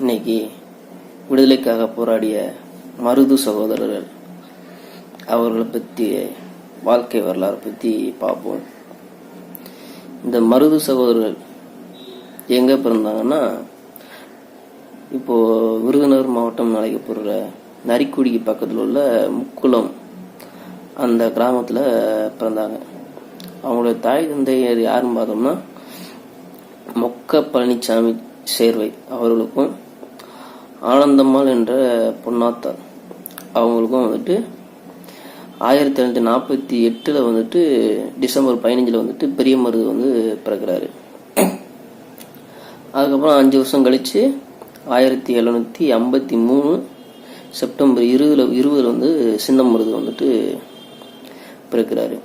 இன்னைக்கு விடுதலைக்காக போராடிய மருது சகோதரர்கள் அவர்களை பற்றி வாழ்க்கை வரலாறு பற்றி பார்ப்போம். இந்த மருது சகோதரர்கள் எங்கே பிறந்தாங்கன்னா இப்போது விருதுநகர் மாவட்டம் அழைக்கப்படுற நரிக்குடிக்கு பக்கத்தில் உள்ள முக்குளம் அந்த கிராமத்தில் பிறந்தாங்க. அவங்களுடைய தாய் தந்தையர் யாருன்னு பார்த்தோம்னா மொக்க பழனிசாமி சேர்வை அவர்களுக்கும் ஆனந்தம்மாள் என்ற பொன்னாத்தார் அவங்களுக்கும் வந்துட்டு ஆயிரத்தி தொள்ளாயிரத்தி நாற்பத்தி எட்டில் வந்துட்டு டிசம்பர் பதினஞ்சில் வந்துட்டு பெரிய மருது வந்து பிறக்கிறாரு. அதுக்கப்புறம் அஞ்சு வருஷம் கழித்து ஆயிரத்தி எழுநூற்றி ஐம்பத்தி மூணு செப்டம்பர் இருபதில் இருபதில் வந்து சின்ன மருது வந்துட்டு பிறக்கிறாரு.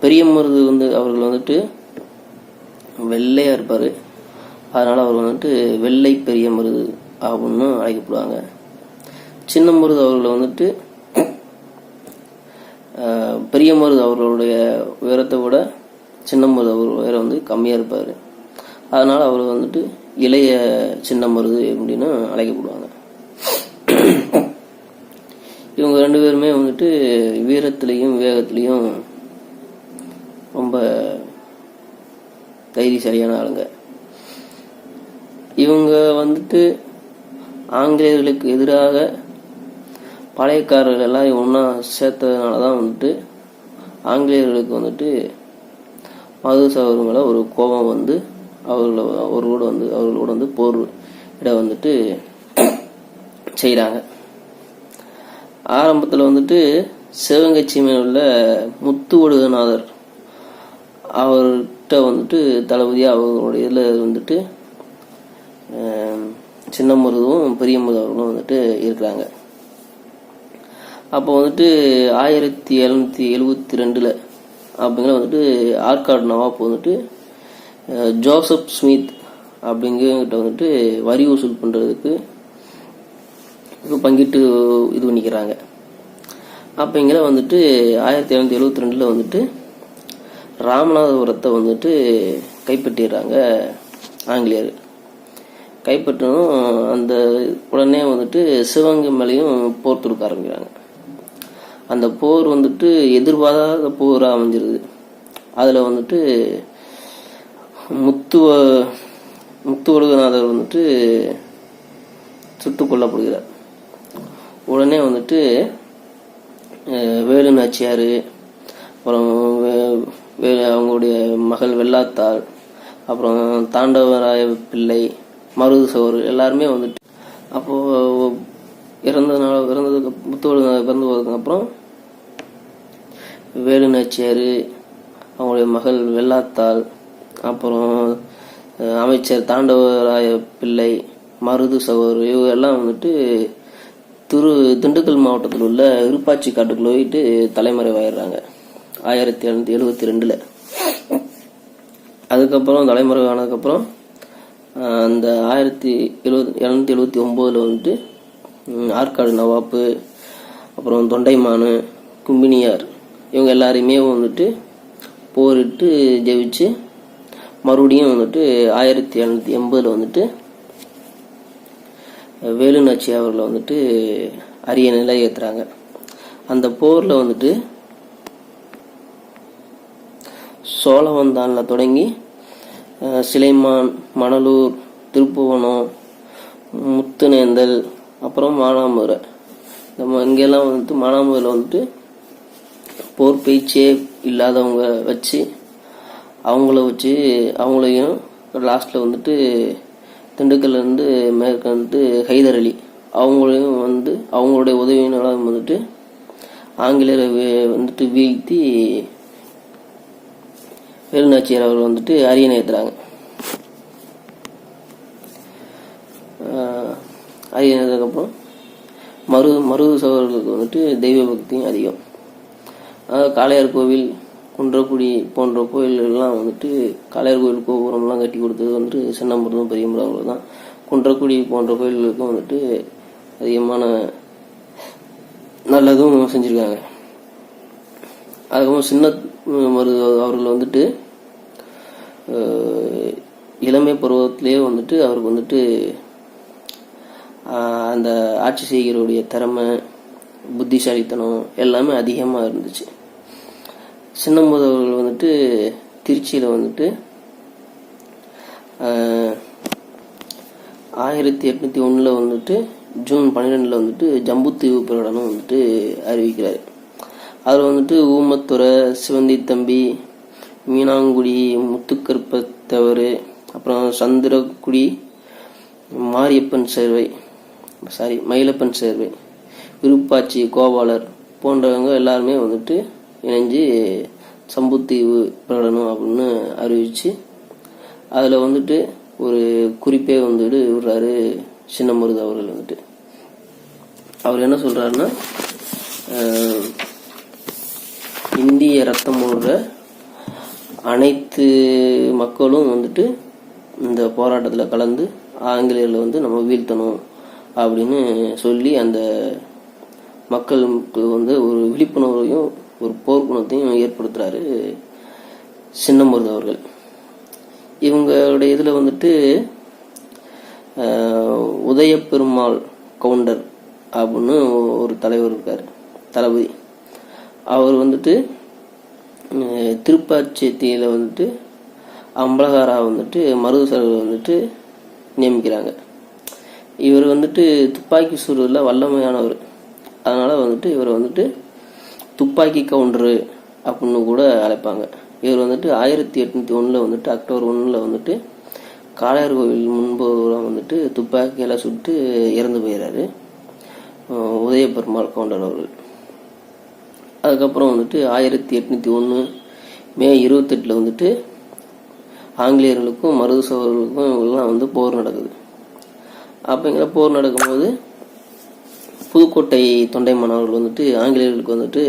பெரிய மருது வந்து அவர்கள் வந்துட்டு வெள்ளையாக இருப்பார். அதனால் அவர் வந்துட்டு வெள்ளை பெரிய மருது அப்படின்னு அழைக்கப்படுவாங்க. சின்ன மருது அவர்களை வந்துட்டு பெரிய மருது அவர்களுடைய உயரத்தை விட சின்ன மருது அவர் உயரம் வந்து கம்மியாக இருப்பார். அதனால் அவர் வந்துட்டு இளைய சின்ன மருது அப்படின்னு அழைக்கப்படுவாங்க. இவங்க ரெண்டு பேருமே வந்துட்டு வீரத்திலையும் வேகத்திலையும் ரொம்ப தைரியசாலியான ஆளுங்க. இவங்க வந்துட்டு ஆங்கிலேயர்களுக்கு எதிராக பழையக்காரர்கள் எல்லாம் ஒன்றா சேர்த்ததுனால தான் வந்துட்டு ஆங்கிலேயர்களுக்கு வந்துட்டு மது மேலே ஒரு கோபம் வந்து அவர்கள அவர்களோட வந்து அவர்களோட வந்து போர் இட வந்துட்டு செய்கிறாங்க ஆரம்பத்தில் வந்துட்டு சிவகங்கை உள்ள முத்து ஒடுகநாதர் அவர்கிட்ட வந்துட்டு தளபதியாக அவர்களுடைய இதில் வந்துட்டு சின்ன மருதுவும் பெரிய மருது அவர்களும் வந்துட்டு இருக்கிறாங்க. அப்போ வந்துட்டு ஆயிரத்தி எழுநூற்றி எழுபத்தி ரெண்டில் அப்படிங்கிற வந்துட்டு ஆற்காடு நவாப் வந்துட்டு ஜோசப் ஸ்மித் அப்படிங்கிறவங்கிட்ட வந்துட்டு வரி வசூல் பண்ணுறதுக்கு பங்கிட்டு இது பண்ணிக்கிறாங்க. அப்படிங்கிற வந்துட்டு ஆயிரத்தி எழுநூற்றி எழுபத்தி ரெண்டில் வந்துட்டு ராமநாதபுரத்தை வந்துட்டு கைப்பற்றிடுறாங்க ஆங்கிலேயர் கைப்பற்றணும். அந்த உடனே வந்துட்டு சிவகங்கை மேலேயும் போர் தொடுக்க ஆரம்பிக்கிறாங்க. அந்த போர் வந்துட்டு எதிர்பாராத போராக அமைஞ்சிருது. அதில் வந்துட்டு முத்துவ முத்துவடுகநாதர் வந்துட்டு சுட்டு கொல்லப்படுகிறார். உடனே வந்துட்டு வேலு நாச்சியார் அப்புறம் வே- வே- அவங்களுடைய மகள் வெள்ளாத்தாள் அப்புறம் தாண்டவராய பிள்ளை மருது சோறு எல்லாருமே வந்துட்டு அப்போது இறந்ததுனால இறந்ததுக்கு முத்தோடு பிறந்து போகிறதுக்கப்புறம் வேலு நாச்சியார் அவங்களுடைய மகள் வெள்ளாத்தாள் அப்புறம் அமைச்சர் தாண்டவராய பிள்ளை மருது சகோர் இவங்க எல்லாம் வந்துட்டு திரு திண்டுக்கல் மாவட்டத்தில் உள்ள விருப்பாச்சி காட்டுக்குள்ள போயிட்டு தலைமறைவாயிடுறாங்க ஆயிரத்தி எழுநூத்தி எழுபத்தி ரெண்டில். அதுக்கப்புறம் தலைமறைவானதுக்கப்புறம் ஆனதுக்கப்புறம் அந்த ஆயிரத்தி எழுபது எழுநூத்தி எழுபத்தி ஒம்போதில் வந்துட்டு ஆற்காடு நவாப்பு அப்புறம் தொண்டைமானு கும்பினியார் இவங்க எல்லாரையுமே வந்துட்டு போரிட்டு ஜெயிச்சு மறுபடியும் வந்துட்டு ஆயிரத்தி எழுநூத்தி எண்பதில் வந்துட்டு வேலு நாச்சி அவர்களை வந்துட்டு அரிய நிலை ஏற்றுறாங்க அந்த போரில் வந்துட்டு சோழவந்தானில் தொடங்கி சிலைமான் மணலூர் திருப்புவனம் முத்துநேந்தல் அப்புறம் மானாமுரை. நம்ம இங்கெல்லாம் வந்துட்டு மானாமதுரையில் வந்துட்டு போர் பயிற்சியே இல்லாதவங்க வச்சு அவங்கள வச்சு அவங்களையும் லாஸ்ட்டில் வந்துட்டு திண்டுக்கல்லேருந்து மேற்கு வந்துட்டு ஹைதர் அலி அவங்களையும் வந்து அவங்களுடைய உதவியினால வந்துட்டு ஆங்கிலேயரை வந்துட்டு வீழ்த்தி வேலுநாச்சியார் அவர் வந்துட்டு அரியணை ஏற்றுறாங்க அரியணை ஏற்றதுக்கப்புறம் மரு மருது சகோதரர்களுக்கு வந்துட்டு தெய்வ பக்தியும் அதிகம். அதாவது காளையார் கோவில் குன்றக்குடி போன்ற கோயில்கள்லாம் வந்துட்டு காளையார் கோவில் கோபுரம்லாம் கட்டி கொடுத்தது வந்துட்டு சின்னம்பரதும் பெரியம்பரம் அவர்கள் தான். குன்றக்குடி போன்ற கோயில்களுக்கும் வந்துட்டு அதிகமான நல்லதும் செஞ்சுருக்காங்க. அதுக்கப்புறம் சின்ன மருது அவர்கள் வந்துட்டு இளமை பருவத்திலே வந்துட்டு அவருக்கு வந்துட்டு அந்த ஆட்சி செய்கிறவருடைய திறமை புத்திசாலித்தனம் எல்லாமே அதிகமாக இருந்துச்சு. சின்னம்போது அவர்கள் வந்துட்டு திருச்சியில் வந்துட்டு ஆயிரத்தி எட்நூத்தி ஒன்றில் வந்துட்டு ஜூன் பன்னிரெண்டில் வந்துட்டு ஜம்புத்தீவு பிரகடனம் வந்துட்டு அறிவிக்கிறார். அதில் வந்துட்டு ஊமத்துறை சிவந்தி தம்பி மீனாங்குடி முத்துக்கற்பத்தவர் அப்புறம் சந்திரகுடி மாரியப்பன் சேர்வை சாரி மயிலப்பன் சேர்வை விருப்பாச்சி கோபாலர் போன்றவங்க எல்லாருமே வந்துட்டு இணைஞ்சு சம்புத்தீவு பிரகடனம் அப்படின்னு அறிவிச்சு அதில் வந்துட்டு ஒரு குறிப்பே வந்துட்டு விடுறாரு சின்னமருது அவர்கள் வந்துட்டு. அவர் என்ன சொல்கிறாருன்னா இந்திய ரத்தம் போடுற அனைத்து மக்களும் வந்துட்டு இந்த போராட்டத்தில் கலந்து ஆங்கிலேயர்களை வந்து நம்ம வீழ்த்தணும் அப்படின்னு சொல்லி அந்த மக்களுக்கு வந்து ஒரு விழிப்புணர்வையும் ஒரு போர்க்குணத்தையும் ஏற்படுத்துகிறாரு சின்னமருது அவர்கள். இவங்களுடைய இதில் வந்துட்டு உதய பெருமாள் கவுண்டர் அப்படின்னு ஒரு தலைவர் இருக்கார் தளபதி. அவர் வந்துட்டு திருப்பாச்சேத்தியில் வந்துட்டு அம்பலகாரா வந்துட்டு மருதுசர்கள் வந்துட்டு நியமிக்கிறாங்க. இவர் வந்துட்டு துப்பாக்கி சூழலில் வல்லமையானவர். அதனால் வந்துட்டு இவர் வந்துட்டு துப்பாக்கி கவுண்டரு அப்படின்னு கூட அழைப்பாங்க. இவர் வந்துட்டு ஆயிரத்தி எட்நூத்தி ஒன்றில் வந்துட்டு அக்டோபர் ஒன்றில் வந்துட்டு காளையார் கோவில் முன்புறம் வந்துட்டு துப்பாக்கியெல்லாம் சுட்டு இறந்து போயிடுறாரு அஹ் உதயபெருமாள் கவுண்டர் அவர்கள். அதுக்கப்புறம் வந்துட்டு ஆயிரத்தி எட்நூத்தி ஒன்று மே இருபத்தெட்டில் வந்துட்டு ஆங்கிலேயர்களுக்கும் மருது சோழர்களுக்கும் இவங்கெல்லாம் வந்து போர் நடக்குது. அப்படிங்கிற போர் நடக்கும்போது புதுக்கோட்டை தொண்டைமான் அவர்கள் வந்துட்டு ஆங்கிலேயர்களுக்கு வந்துட்டு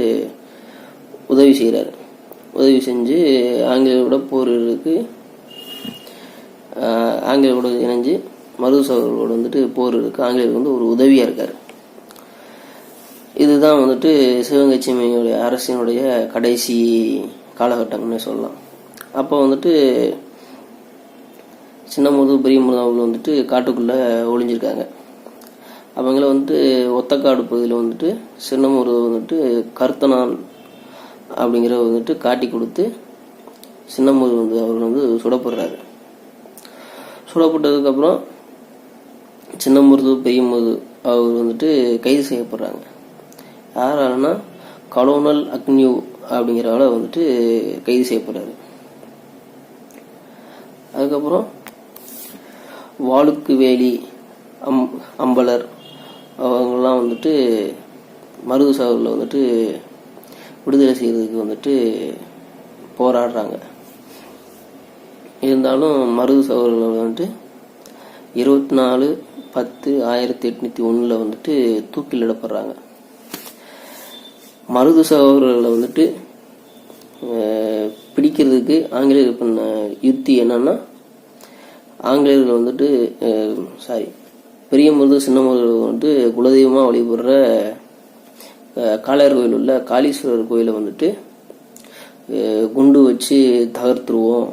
உதவி செய்கிறாரு உதவி செஞ்சு ஆங்கிலேயரோட போருக்கு ஆஹ், ஆங்கிலேயரோட இணைஞ்சு மருது சோழர்களோட வந்துட்டு போர் இருக்கு. ஆங்கிலேயருக்கு வந்து ஒரு உதவியாக இருக்கார். இதுதான் வந்துட்டு சிவகங்கை அரசினுடைய கடைசி காலகட்டம்னு சொல்லலாம். அப்போ வந்துட்டு சின்ன முருது பெரிய முருது வந்துட்டு காட்டுக்குள்ளே ஒளிஞ்சிருக்காங்க. அவங்கள வந்துட்டு ஒத்தக்காடு பகுதியில் வந்துட்டு சின்ன முருது வந்துட்டு கருத்தனான் அப்படிங்கிற வந்துட்டு காட்டி கொடுத்து சின்ன முருது வந்து அவர் வந்து சுடப்படுறாரு. சுடப்பட்டதுக்கப்புறம் சின்ன முருது பெரிய முருது அவர் வந்துட்டு கைது செய்யப்படுறாங்க. யாராலன்னா கலோனல் அக்னியூ அப்படிங்கிறவள வந்துட்டு கைது செய்யப்படுறாரு. அதுக்கப்புறம் வாளுக்கு வேலி அம் அம்பலர் அவங்கெல்லாம் வந்துட்டு மருது சாகரில் வந்துட்டு விடுதலை செய்யறதுக்கு வந்துட்டு போராடுறாங்க. இருந்தாலும் மருது சகோதரர்கள் வந்துட்டு இருபத்தி நாலு பத்து ஆயிரத்தி எட்நூற்றி ஒன்றில் வந்துட்டு தூக்கிலிடப்படுறாங்க. மருது சகோதரர்களை வந்துட்டு பிடிக்கிறதுக்கு ஆங்கிலேயர் பண்ண யுத்தி என்னன்னா ஆங்கிலேயர்கள் வந்துட்டு சாரி பெரிய மருது சின்ன மருது வந்துட்டு குலதெய்வமாக வழிபடுற காளையார் கோயில் உள்ள காளீஸ்வரர் கோயிலை வந்துட்டு குண்டு வச்சு தகர்த்துருவோம்.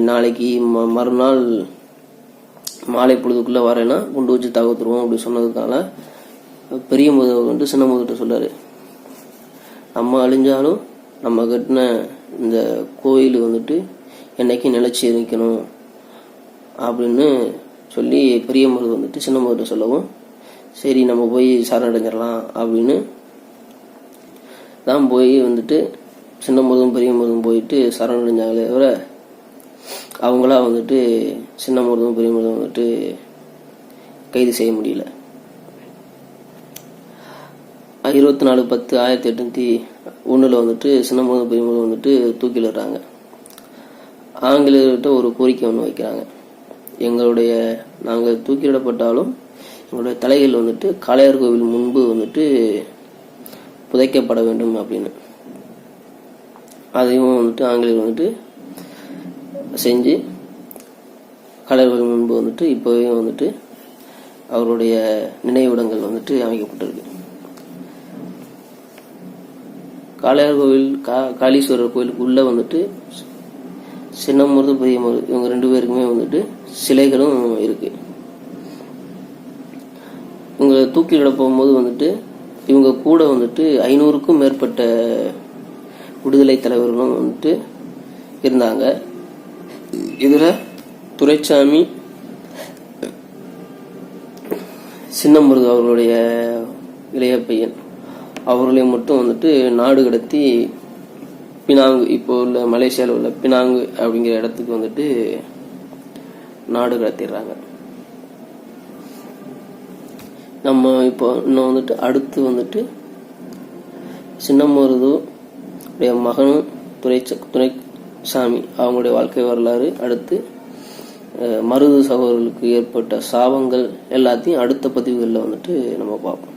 நாளைக்கு ம- மறுநாள் மாலை பொழுதுக்குள்ளே வரேன்னா குண்டு வச்சு தகர்த்துருவோம் அப்படி சொன்னதுனால பெரிய முதல்வர் வந்து சின்ன முதல்கிட்ட சொல்றாரு நம்ம அழிஞ்சாலும் நம்ம கட்டின இந்த கோயில் வந்துட்டு என்னைக்கு நிலைச்சி நிற்கணும் அப்படின்னு சொல்லி பெரிய மருது வந்துட்டு சின்ன மருது சொல்லவும் சரி நம்ம போய் சரணடைஞ்சிடலாம் அப்படின்னு தான் போய் வந்துட்டு சின்ன மருதும் பெரிய மருதும் போயிட்டு சரணடைஞ்சாங்களே தவிர அவங்களா வந்துட்டு சின்ன மருதும் பெரிய மருதும் வந்துட்டு கைது செய்ய முடியல. இருபத்தி நாலு பத்து ஆயிரத்தி எட்நூத்தி ஒன்றில் வந்துட்டு சின்ன மருதும் வந்துட்டு தூக்கிலிடுறாங்க ஆங்கிலேயர்கிட்ட ஒரு கோரிக்கை ஒன்று வைக்கிறாங்க. எங்களுடைய நாங்கள் தூக்கிலிடப்பட்டாலும் எங்களுடைய தலைகள் வந்துட்டு காளையார் கோவில் முன்பு வந்துட்டு புதைக்கப்பட வேண்டும் அப்படின்னு. அதையும் வந்துட்டு ஆங்கிலேயர் வந்துட்டு செஞ்சு காளையார் கோவில் முன்பு வந்துட்டு இப்போவே வந்துட்டு அவருடைய நினைவிடங்கள் வந்துட்டு அமைக்கப்பட்டிருக்கு. காளையார் கோவில் கா காளீஸ்வரர் கோயிலுக்கு உள்ள வந்துட்டு சின்னமருது பெரியமருது இவங்க ரெண்டு பேருக்குமே வந்துட்டு சிலைகளும் இருக்கு. இவங்க தூக்கிலிட போகும்போது வந்துட்டு இவங்க கூட வந்துட்டு ஐநூறுக்கும் மேற்பட்ட விடுதலை தலைவர்களும் வந்துட்டு இருந்தாங்க. இதில் துரைசாமி சின்னமருது அவர்களுடைய இளைய பையன். அவர்களையும் மட்டும் வந்துட்டு நாடு கடத்தி பினாங்கு இப்போ உள்ள மலேசியாவில் உள்ள பினாங்கு அப்படிங்கிற இடத்துக்கு வந்துட்டு நாடு கடத்திடுறாங்க. நம்ம இப்போ இன்னும் வந்துட்டு அடுத்து வந்துட்டு சின்னமருது உடைய மகனும் துணை சாமி அவங்களுடைய வாழ்க்கை வரலாறு அடுத்து மருது சகோதரர்களுக்கு ஏற்பட்ட சாபங்கள் எல்லாத்தையும் அடுத்த பதிவுகளில் வந்துட்டு நம்ம பார்ப்போம்.